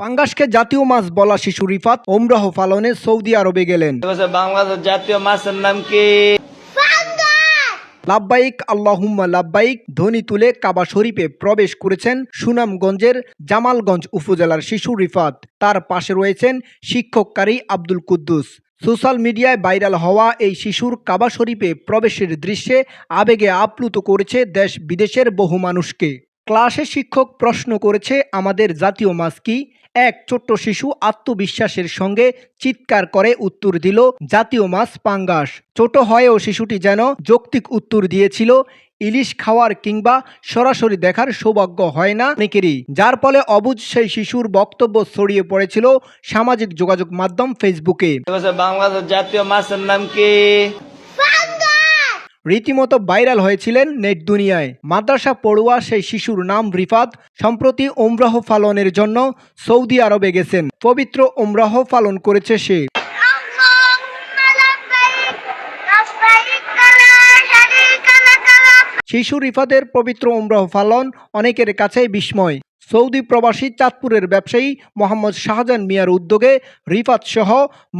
পাঙ্গাসকে জাতীয় মাছ বলা শিশু রিফাত ওমরাহ পালনে সৌদি আরবে গেলেন। বাংলাদেশ জাতীয় মাছের নাম কি? লাব্বাইক আল্লাহুম্মা লাব্বাইক ধ্বনি তুলে কাবা শরীফে প্রবেশ করেছেন সুনামগঞ্জের জামালগঞ্জ উপজেলার শিশু রিফাত। তার পাশে রয়েছেন শিক্ষককারী আব্দুল কুদ্দুস। সোশ্যাল মিডিয়ায় ভাইরাল হওয়া এই শিশুর কাবা শরীফে প্রবেশের দৃশ্যে আবেগে আপ্লুত করেছে দেশ বিদেশের বহু মানুষকে। ক্লাসে শিক্ষক প্রশ্ন করেছে, আমাদের জাতীয় মাছ কি? এক ছোট্ট শিশু আত্মবিশ্বাসের সঙ্গে চিৎকার করে উত্তর দিল, জাতীয় মাছ পাঙ্গাস। ছোট হয়েও শিশুটি যেন যৌক্তিক উত্তর দিয়েছিল, ইলিশ খাওয়ার কিংবা সরাসরি দেখার সৌভাগ্য হয় না অনেকেরই। যার ফলে অবুজ সেই শিশুর বক্তব্য ছড়িয়ে পড়েছিল সামাজিক যোগাযোগ মাধ্যম ফেসবুকে। বাংলাদেশ জাতীয় মাছের নাম কি? রীতিমতো ভাইরাল হয়েছিলেন নেট দুনিয়ায়। মাদ্রাসা পড়ুয়া সেই শিশুর নাম রিফাত সম্প্রতি ওমরাহ পালনের জন্য সৌদি আরবে গেছেন। পবিত্র ওমরাহ পালন করেছে সে। শিশু রিফাতের পবিত্র ওমরাহ পালন অনেকের কাছেই বিস্ময়। সৌদি প্রবাসী চাঁদপুরের ব্যবসায়ী মোহাম্মদ শাহজাহান মিয়ার উদ্যোগে রিফাত সহ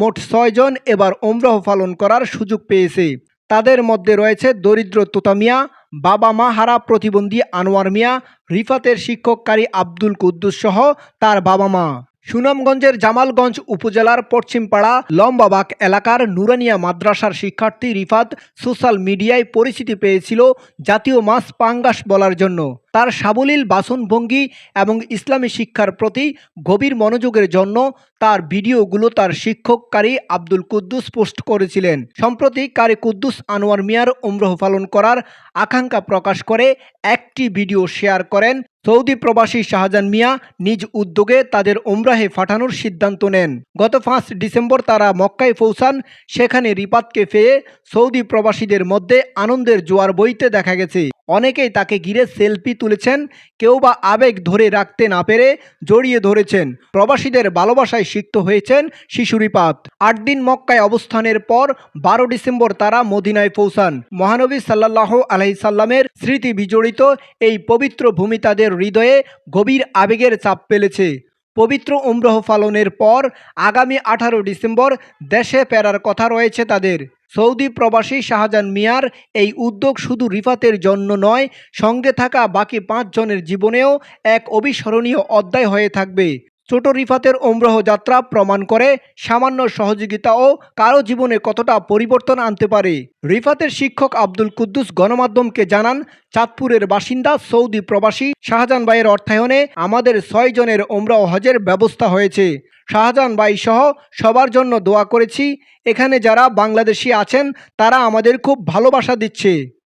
মোট ছয়জন এবার ওমরাহ পালন করার সুযোগ পেয়েছে। তাদের মধ্যে রয়েছে দরিদ্র তোতা মিয়া, বাবা মা হারা প্রতিবন্ধী আনোয়ার মিয়া, রিফাতের শিক্ষককারী আব্দুল কুদ্দুস সহ তার বাবা মা। সুনামগঞ্জের জামালগঞ্জ উপজেলার পশ্চিমপাড়া লম্বাবাগ এলাকার নুরানিয়া মাদ্রাসার শিক্ষার্থী রিফাত সোশ্যাল মিডিয়ায় পরিচিতি পেয়েছিল জাতীয় মাছ পাঙ্গাস বলার জন্য। তার সাবলীল বাসনভঙ্গি এবং ইসলামী শিক্ষার প্রতি গভীর মনোযোগের জন্য তার ভিডিওগুলো তার শিক্ষককারী আব্দুল কুদ্দুস পোস্ট করেছিলেন। সম্প্রতি কারি কুদ্দুস আনোয়ার মিয়ার উমরহ পালন করার আকাঙ্ক্ষা প্রকাশ করে একটি ভিডিও শেয়ার করেন সৌদি প্রবাসী শাহজাহান মিয়া নিজ উদ্যোগে তাদের ওমরাহে পাঠানোর সিদ্ধান্ত নেন। গত পাঁচ ডিসেম্বর তারা মক্কায় পৌঁছান, সেখানে রিপাতকে পেয়ে সৌদি প্রবাসীদের মধ্যে আনন্দের জোয়ার বইতে দেখা গেছে। অনেকেই তাকে ঘিরে সেলফি তুলেছেন, কেউ বা আবেগ ধরে রাখতে না পেরে জড়িয়ে ধরেছেন। প্রবাসীদের ভালোবাসায় সিক্ত হয়েছেন শিশুরিপাত আট দিন মক্কায় অবস্থানের পর বারো ডিসেম্বর তারা মদিনায় পৌঁছান। মহানবী সাল্লাহ আলাইসাল্লামের স্মৃতি বিজড়িত এই পবিত্র ভূমি তাদের হৃদয়ে গভীর আবেগের চাপ ফেলেছে। পবিত্র উমরহ পালনের পর আগামী আঠারো ডিসেম্বর দেশে ফেরার কথা রয়েছে তাদের। সৌদি প্রবাসী শাহজাহান মিয়ার এই উদ্যোগ শুধু রিফাতের জন্য নয়, সঙ্গে থাকা বাকি পাঁচজনের জীবনেও এক অবিস্মরণীয় অধ্যায় হয়ে থাকবে। ছোট রিফাতের ওমরহ যাত্রা প্রমাণ করে সামান্য সহযোগিতাও কারও জীবনে কতটা পরিবর্তন আনতে পারে। রিফাতের শিক্ষক আব্দুল কুদ্দুস গণমাধ্যমকে জানান, চাঁদপুরের বাসিন্দা সৌদি প্রবাসী শাহজাহান ভাইয়ের অর্থায়নে আমাদের ছয় জনের ওমরা হজের ব্যবস্থা হয়েছে। শাহজাহান ভাই সহ সবার জন্য দোয়া করেছি। এখানে যারা বাংলাদেশি আছেন, তারা আমাদের খুব ভালোবাসা দিচ্ছে।